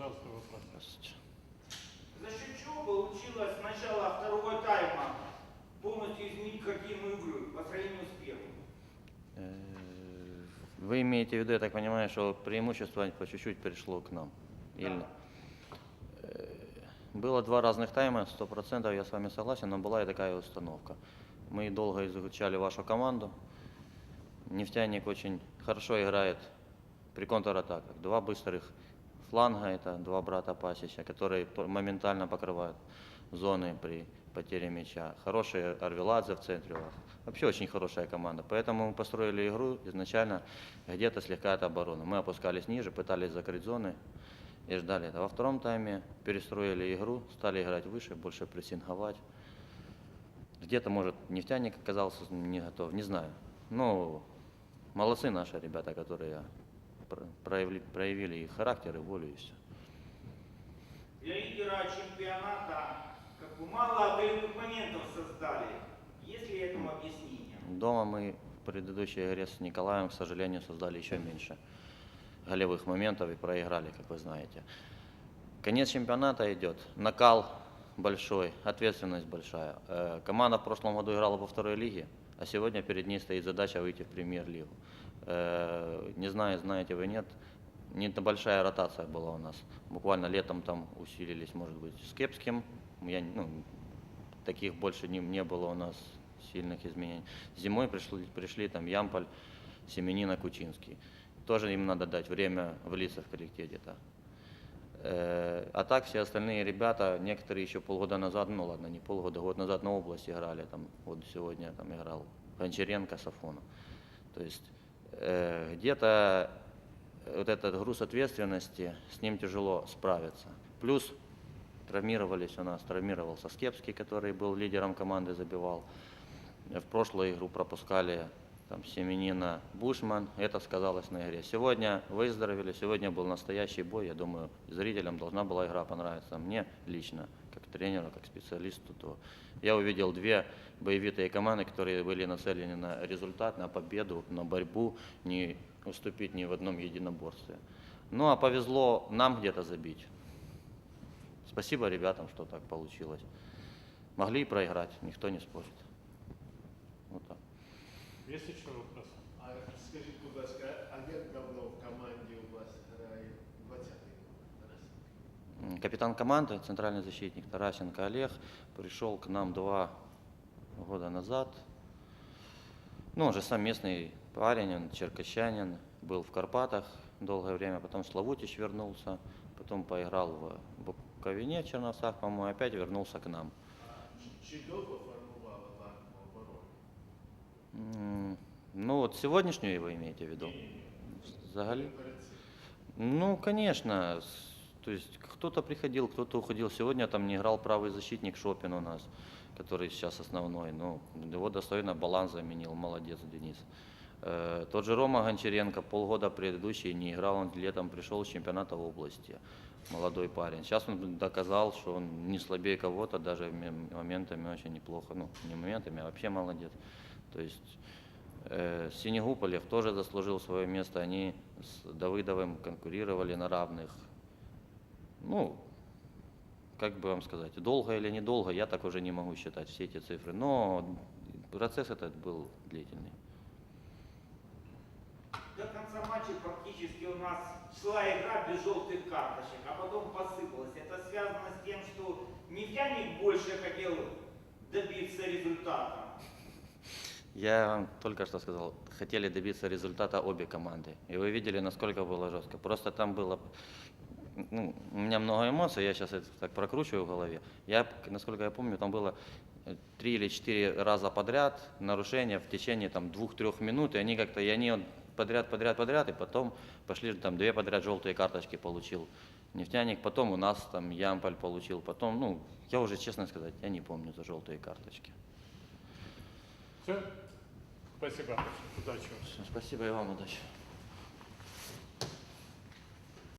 Пожалуйста, вопрос. За счет чего получилось с начала второго тайма полностью изменить хоккейную игру по сравнению с первым? Э, Вы имеете в виду, я так понимаю, что преимущество по чуть-чуть перешло к нам? Или... Э, Было два разных тайма, сто процентов я с вами согласен, но была и такая установка. Мы долго изучали вашу команду. Нефтяник очень хорошо играет при контратаках. Два быстрых фланга, это два брата Пасича, которые моментально покрывают зоны при потере мяча. Хороший Арвеладзе в центре. Вообще очень хорошая команда. Поэтому мы построили игру изначально где-то слегка от обороны. Мы опускались ниже, пытались закрыть зоны и ждали это. Во втором тайме перестроили игру, стали играть выше, больше прессинговать. Где-то, может, нефтяник оказался не готов, не знаю. Но молодцы наши ребята, которые проявили, проявили и характер, и волю, и все. Для лидера чемпионата как бы мало голевых моментов создали. Есть ли этому объяснение? Дома мы в предыдущей игре с Николаем, к сожалению, создали еще меньше голевых моментов и проиграли, как вы знаете. Конец чемпионата идет, накал большой, ответственность большая. Э, Команда в прошлом году играла во второй лиге, а сегодня перед ней стоит задача выйти в премьер-лигу. Э, Не знаю, знаете вы нет, не большая ротация была у нас. Буквально летом там усилились, может быть, с Кепским. Я, ну, таких больше не, не было у нас сильных изменений. Зимой пришли, пришли там Ямполь, Семенина, Кучинский. Тоже им надо дать время влиться в коллектив где-то. Э, А так все остальные ребята, некоторые еще полгода назад, ну ладно, не полгода, год назад на область играли, там, вот сегодня там играл Гончаренко, Сафонов. То есть где-то вот этот груз ответственности, с ним тяжело справиться. Плюс травмировались у нас, травмировался Скепский, который был лидером команды, забивал. В прошлую игру пропускали там Семенина, Бушман, это сказалось на игре. Сегодня выздоровели, сегодня был настоящий бой, я думаю, зрителям должна была игра понравиться. Мне лично, как тренеру, как специалисту, то я увидел две боевитые команды, которые были нацелены на результат, на победу, на борьбу, не уступить ни в одном единоборстве. Ну а повезло нам где-то забить. Спасибо ребятам, что так получилось. Могли и проиграть, никто не спорит. Вот так. Є ще вопроси? А скажіть, будь ласка, а як давно в команді у вас грає 20-й Тарас? М, Капитан команды, центральный защитник Тарасенко Олег, пришел к нам два года назад. Ну, он же сам местный парень, он черкащанин, был в Карпатах долгое время, потом в Славутич вернулся, потом поиграл в Буковине, в Черновцах, по-моему, опять вернулся к нам. А чи- чи довго вот сегодняшнюю вы имеете в виду? Цим. Ну, конечно. То есть кто-то приходил, кто-то уходил. Сегодня там не играл правый защитник Шопин у нас, который сейчас основной. Ну, его достойно баланс заменил. Молодец, Денис. Э, Тот же Рома Гончаренко полгода предыдущий не играл, он летом пришел с чемпионата области. Молодой парень. Сейчас он доказал, что он не слабее кого-то, даже моментами очень неплохо. Ну, не моментами, а вообще молодец. То есть Синегуполев тоже заслужил свое место. Они с Давыдовым конкурировали на равных. Ну, как бы вам сказать, долго или недолго, я так уже не могу считать все эти цифры. Но процесс этот был длительный. До конца матча практически у нас шла игра без желтых карточек, а потом посыпалась. Это связано с тем, что нефтяник больше хотел добиться результата. Я вам только что сказал, хотели добиться результата обе команды. И вы видели, насколько было жестко. Просто там было... Ну, у меня много эмоций, я сейчас это так прокручиваю в голове. Я, насколько я помню, там было э, три или четыре раза подряд нарушения в течение там двух-трех минут, и они как-то, и они подряд, подряд, подряд, и потом пошли там две подряд желтые карточки получил нефтяник, потом у нас там Ямполь получил, потом, ну, я уже, честно сказать, я не помню за желтые карточки. Все? Спасибо. Удачи Спасибо и вам, удачи.